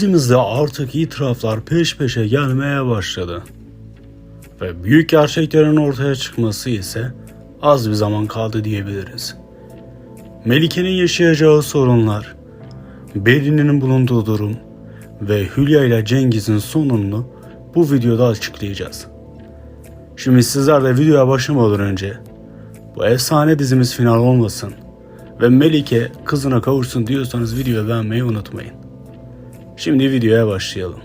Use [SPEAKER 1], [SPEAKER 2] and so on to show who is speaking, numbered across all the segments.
[SPEAKER 1] Dizimizde artık itiraflar peş peşe gelmeye başladı. Ve büyük gerçeklerin ortaya çıkması ise az bir zaman kaldı diyebiliriz. Melike'nin yaşayacağı sorunlar, Berin'in bulunduğu durum ve Hülya ile Cengiz'in sonunu bu videoda açıklayacağız. Şimdi sizler de videoya başlamadan önce bu efsane dizimiz final olmasın ve Melike kızına kavuşsun diyorsanız videoyu beğenmeyi unutmayın. Şimdi videoya başlayalım.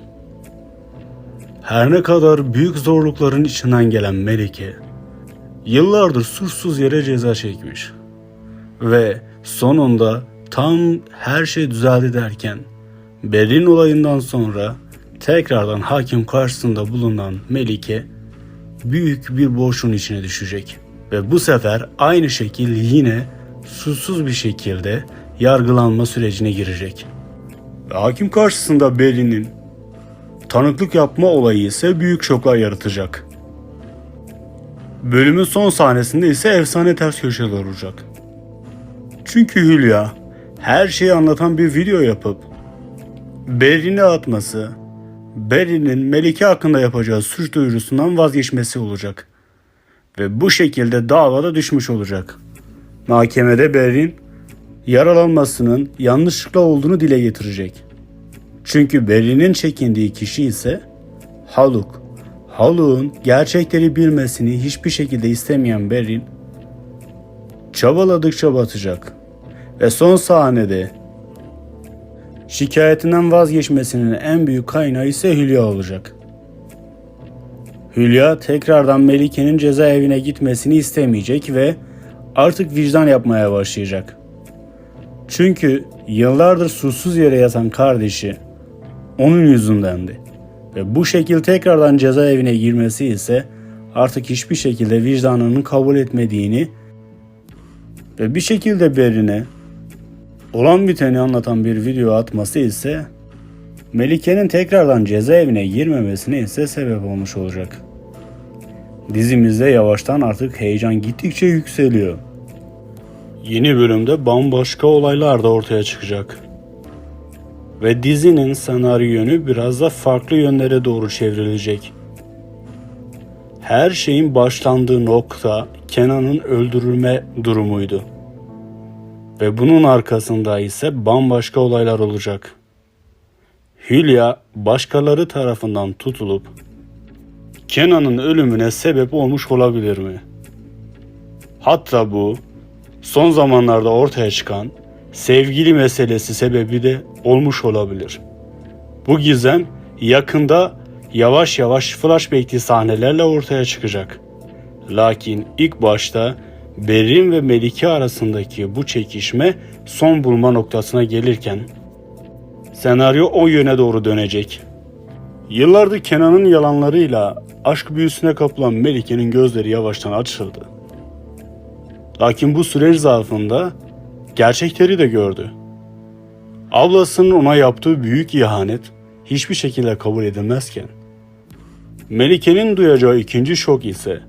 [SPEAKER 1] Her ne kadar büyük zorlukların içinden gelen Melike, yıllardır suçsuz yere ceza çekmiş. Ve sonunda tam her şey düzeldi derken, Berlin olayından sonra tekrardan hakim karşısında bulunan Melike, büyük bir boşluğun içine düşecek. Ve bu sefer aynı şekil yine suçsuz bir şekilde yargılanma sürecine girecek. Hakim karşısında Berlin'in tanıklık yapma olayı ise büyük şoklar yaratacak. Bölümün son sahnesinde ise efsane ters köşeler olacak. Çünkü Hülya her şeyi anlatan bir video yapıp Berlin'e atması, Berlin'in Melike hakkında yapacağı suç duyurusundan vazgeçmesi olacak. Ve bu şekilde davada düşmüş olacak. Mahkemede Berlin yaralanmasının yanlışlıkla olduğunu dile getirecek. Çünkü Berlin'in çekindiği kişi ise Haluk. Haluk'un gerçekleri bilmesini hiçbir şekilde istemeyen Berlin çabaladıkça batacak. Ve son sahnede şikayetinden vazgeçmesinin en büyük kaynağı ise Hülya olacak. Hülya tekrardan Melike'nin cezaevine gitmesini istemeyecek ve artık vicdan yapmaya başlayacak. Çünkü yıllardır susuz yere yatan kardeşi onun yüzündendi. Ve bu şekil tekrardan cezaevine girmesi ise artık hiçbir şekilde vicdanının kabul etmediğini ve bir şekilde Berlin'e olan biteni anlatan bir video atması ise Melike'nin tekrardan cezaevine girmemesine ise sebep olmuş olacak. Dizimizde yavaştan artık heyecan gittikçe yükseliyor. Yeni bölümde bambaşka olaylar da ortaya çıkacak. Ve dizinin senaryo yönü biraz da farklı yönlere doğru çevrilecek. Her şeyin başlandığı nokta Kenan'ın öldürülme durumuydu. Ve bunun arkasında ise bambaşka olaylar olacak. Hülya başkaları tarafından tutulup Kenan'ın ölümüne sebep olmuş olabilir mi? Hatta bu son zamanlarda ortaya çıkan sevgili meselesi sebebi de olmuş olabilir. Bu gizem yakında yavaş yavaş flashback'li sahnelerle ortaya çıkacak. Lakin ilk başta Berrin ve Melike arasındaki bu çekişme son bulma noktasına gelirken senaryo o yöne doğru dönecek. Yıllardır Kenan'ın yalanlarıyla aşk büyüsüne kapılan Melike'nin gözleri yavaştan açıldı. Lakin bu süreç zarfında gerçekleri de gördü. Ablasının ona yaptığı büyük ihanet hiçbir şekilde kabul edilmezken, Melike'nin duyacağı ikinci şok ise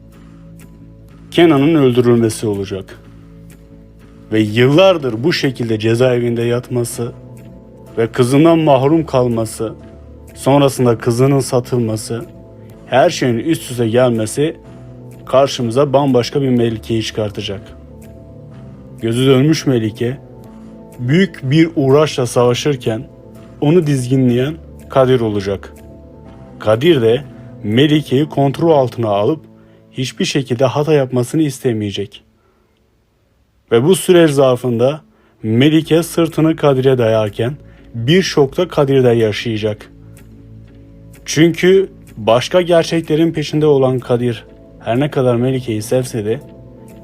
[SPEAKER 1] Kenan'ın öldürülmesi olacak. Ve yıllardır bu şekilde cezaevinde yatması ve kızından mahrum kalması, sonrasında kızının satılması, her şeyin üst üste gelmesi karşımıza bambaşka bir Melike'yi çıkartacak. Gözü dönmüş Melike, büyük bir uğraşla savaşırken onu dizginleyen Kadir olacak. Kadir de Melike'yi kontrol altına alıp hiçbir şekilde hata yapmasını istemeyecek. Ve bu süreç zarfında Melike sırtını Kadir'e dayarken bir şokta Kadir'de yaşayacak. Çünkü başka gerçeklerin peşinde olan Kadir her ne kadar Melike'yi sevse de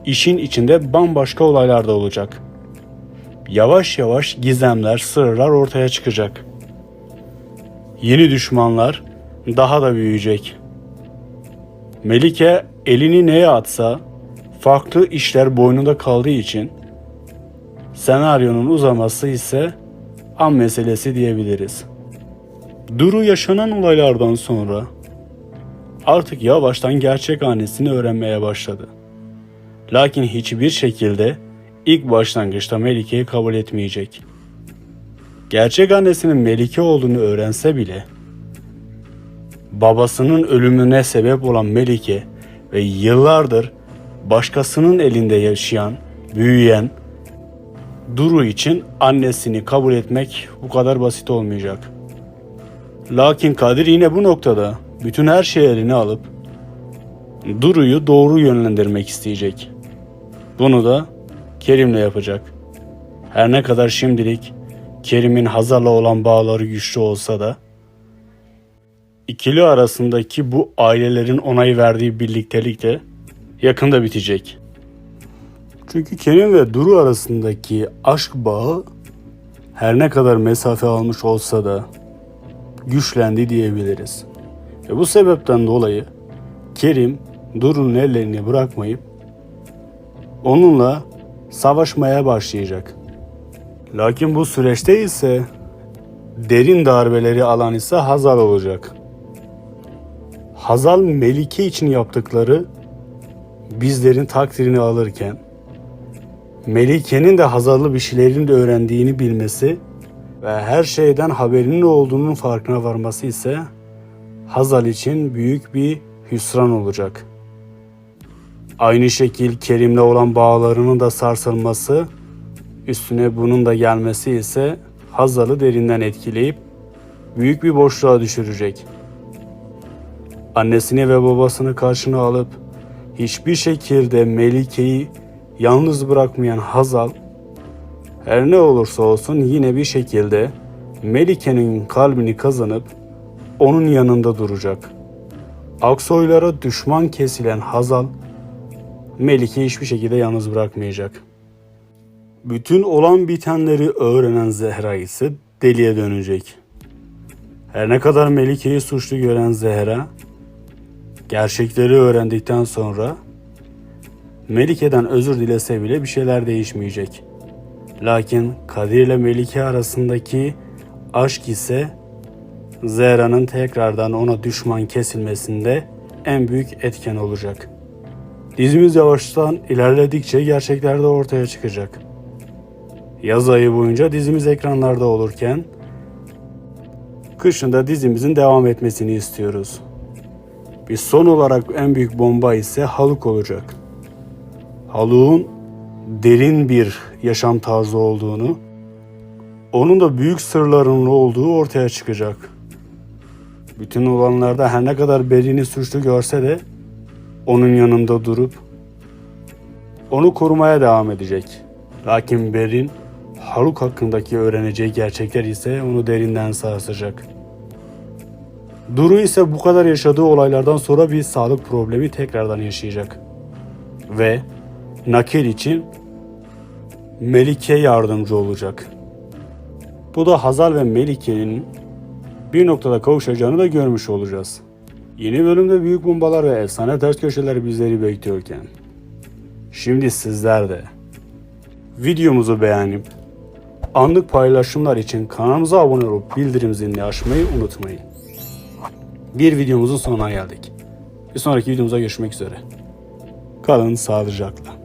[SPEAKER 1] işin içinde bambaşka olaylar da olacak. Yavaş yavaş gizemler, sırlar ortaya çıkacak. Yeni düşmanlar daha da büyüyecek. Melike elini neye atsa farklı işler boynunda kaldığı için senaryonun uzaması ise an meselesi diyebiliriz. Duru yaşanan olaylardan sonra artık yavaştan gerçek annesini öğrenmeye başladı. Lakin hiçbir şekilde ilk başlangıçta Melike'yi kabul etmeyecek. gerçek annesinin Melike olduğunu öğrense bile babasının ölümüne sebep olan Melike ve yıllardır başkasının elinde yaşayan, büyüyen Duru için annesini kabul etmek bu kadar basit olmayacak. Lakin Kadir yine bu noktada bütün her şeyi eline alıp Duru'yu doğru yönlendirmek isteyecek. Bunu da Kerim'le yapacak. Her ne kadar şimdilik Kerim'in Hazar'la olan bağları güçlü olsa da ikili arasındaki bu ailelerin onay verdiği birliktelik de yakında bitecek. Çünkü Kerim ve Duru arasındaki aşk bağı her ne kadar mesafe almış olsa da güçlendi diyebiliriz. Ve bu sebepten dolayı Kerim Duru'nun ellerini bırakmayıp onunla savaşmaya başlayacak. Lakin bu süreçte ise derin darbeleri alan ise Hazal olacak. Hazal Melike için yaptıkları bizlerin takdirini alırken Melike'nin de Hazal'lı bir şeylerin de öğrendiğini bilmesi ve her şeyden haberinin olduğunun farkına varması ise Hazal için büyük bir hüsran olacak. Aynı şekil Kerim'le olan bağlarının da sarsılması, üstüne bunun da gelmesi ise Hazal'ı derinden etkileyip büyük bir boşluğa düşürecek. Annesini ve babasını karşına alıp hiçbir şekilde Melike'yi yalnız bırakmayan Hazal her ne olursa olsun yine bir şekilde Melike'nin kalbini kazanıp onun yanında duracak. Aksoylara düşman kesilen Hazal Melike'yi hiçbir şekilde yalnız bırakmayacak. Bütün olan bitenleri öğrenen Zehra ise deliye dönecek. Her ne kadar Melike'yi suçlu gören Zehra, gerçekleri öğrendikten sonra Melike'den özür dilese bile bir şeyler değişmeyecek. Lakin Kadir ile Melike arasındaki aşk ise Zehra'nın tekrardan ona düşman kesilmesinde en büyük etken olacak. Dizimiz yavaştan ilerledikçe gerçekler de ortaya çıkacak. Yaz ayı boyunca dizimiz ekranlarda olurken kışında dizimizin devam etmesini istiyoruz. Bir son olarak en büyük bomba ise Haluk olacak. Haluk'un derin bir yaşam tarzı olduğunu, onun da büyük sırlarının olduğu ortaya çıkacak. Bütün olanlarda her ne kadar Berin'i suçlu görse de onun yanında durup onu korumaya devam edecek. Lakin Berin Haluk hakkındaki öğreneceği gerçekler ise onu derinden sarsacak. Duru ise bu kadar yaşadığı olaylardan sonra bir sağlık problemi tekrardan yaşayacak. Ve nakil için Melike yardımcı olacak. Bu da Hazal ve Melike'nin bir noktada kavuşacağını da görmüş olacağız. Yeni bölümde büyük bombalar ve efsane ters köşeler bizleri bekliyorken. Şimdi sizler de videomuzu beğenip anlık paylaşımlar için kanalımıza abone olup bildirim zilini açmayı unutmayın. Bir videomuzun sonuna geldik. Bir sonraki videomuza görüşmek üzere. Kalın sağlıcakla.